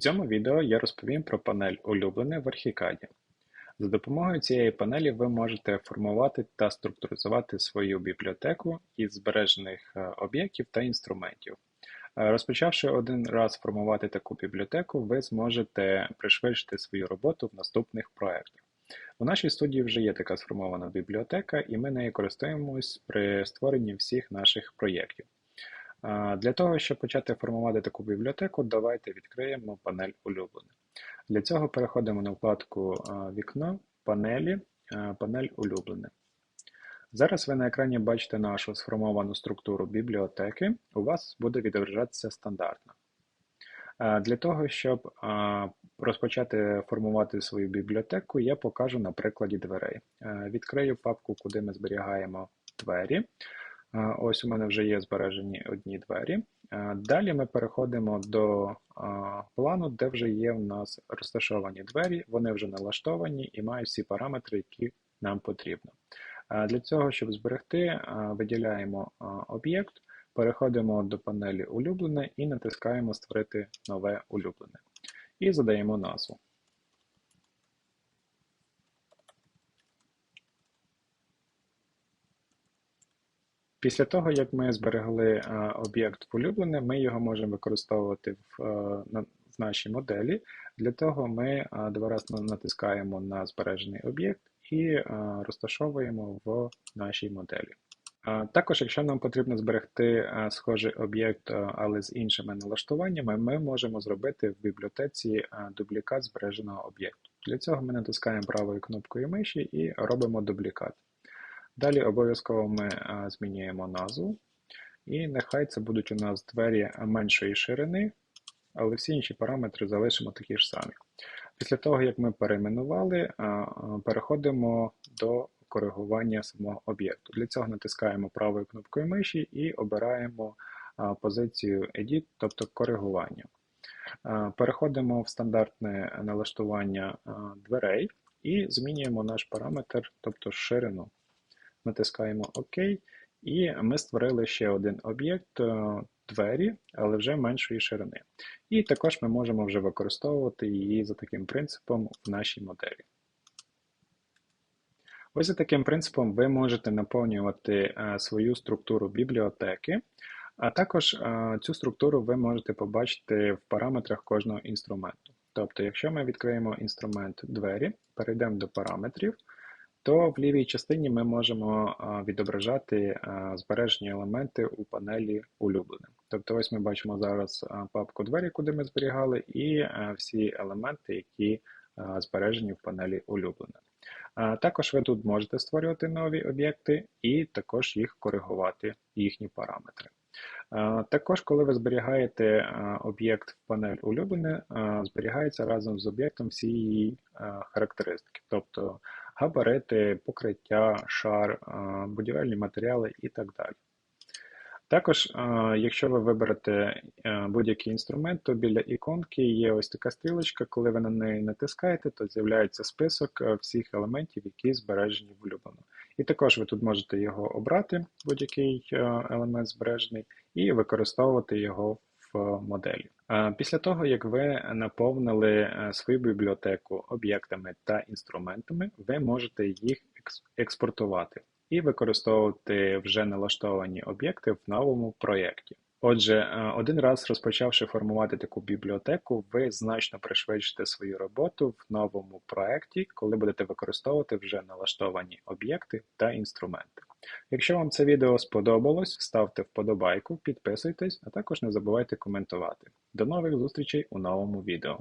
цьому відео я розповім про панель Улюблене в Архікаді. За допомогою цієї панелі ви можете формувати та структуризувати свою бібліотеку із збережених е, об'єктів та інструментів. Е, розпочавши один раз формувати таку бібліотеку, ви зможете пришвидшити свою роботу в наступних проєктах. У нашій студії вже є така сформована бібліотека, і ми нею користуємось при створенні всіх наших проєктів. Для того, щоб почати формувати таку бібліотеку, давайте відкриємо панель Улюблене. Для цього переходимо на вкладку Вікно, панелі, панель Улюблене. Зараз ви на екрані бачите нашу сформовану структуру бібліотеки. У вас буде відображатися стандартно. Для того, щоб розпочати формувати свою бібліотеку, я покажу на прикладі дверей. Відкрию папку, куди ми зберігаємо двері. Ось у мене вже є збережені одні двері. Далі ми переходимо до плану, де вже є в нас розташовані двері, вони вже налаштовані і мають всі параметри, які нам потрібно. Для цього, щоб зберегти, виділяємо об'єкт, переходимо до панелі Улюблене і натискаємо Створити нове улюблене. І задаємо назву. Після того, як ми зберегли е, об'єкт в улюблене, ми його можемо використовувати в е, в нашій моделі. Для того ми е, два рази натискаємо на збережений об'єкт і розташовуємо в нашій моделі. Також, якщо нам потрібно зберегти схожий об'єкт, але з іншими налаштуваннями, ми можемо зробити в бібліотеці дублікат збереженого об'єкту. Для цього ми натискаємо правою кнопкою миші і робимо дублікат. Далі обов'язково ми змінюємо назву. І нехай це будуть у нас двері меншої ширини, але всі інші параметри залишимо такі ж самі. Після того, як ми перейменували, переходимо до коригування самого об'єкту. Для цього натискаємо правою кнопкою миші і обираємо позицію Edit, тобто коригування. Переходимо в стандартне налаштування дверей і змінюємо наш параметр, тобто ширину натискаємо ОК, і ми створили ще один об'єкт е, двері, але вже меншої ширини. І також ми можемо вже використовувати її за таким принципом в нашій моделі. Ось за таким принципом ви можете наповнювати е, свою структуру бібліотеки, а також е, цю структуру ви можете побачити в параметрах кожного інструменту. Тобто, якщо ми відкриємо інструмент двері, перейдемо до параметрів, то в лівій частині ми можемо відображати збережені елементи у панелі улюблене. Тобто ось ми бачимо зараз папку двері, куди ми зберігали, і всі елементи, які збережені в панелі улюблене. Також ви тут можете створювати нові об'єкти і також їх коригувати, їхні параметри. Також, коли ви зберігаєте об'єкт в панель улюблене, зберігається разом з об'єктом всі її характеристики. тобто габарити, покриття, шар, будівельні матеріали і так далі. Також, якщо ви виберете будь-який інструмент, то біля іконки є ось така стрілочка, коли ви на неї натискаєте, то з'являється список всіх елементів, які збережені в улюблено. І також ви тут можете його обрати, будь-який елемент збережений, і використовувати його моделі. Після того, як ви наповнили е, свою бібліотеку об'єктами та інструментами, ви можете їх експортувати і використовувати вже налаштовані об'єкти в новому проєкті. Отже, е, один раз розпочавши формувати таку бібліотеку, ви значно пришвидшите свою роботу в новому проєкті, коли будете використовувати вже налаштовані об'єкти та інструменти. Якщо вам це відео сподобалось, ставте вподобайку, підписуйтесь, а також не забувайте коментувати. До нових зустрічей у новому відео.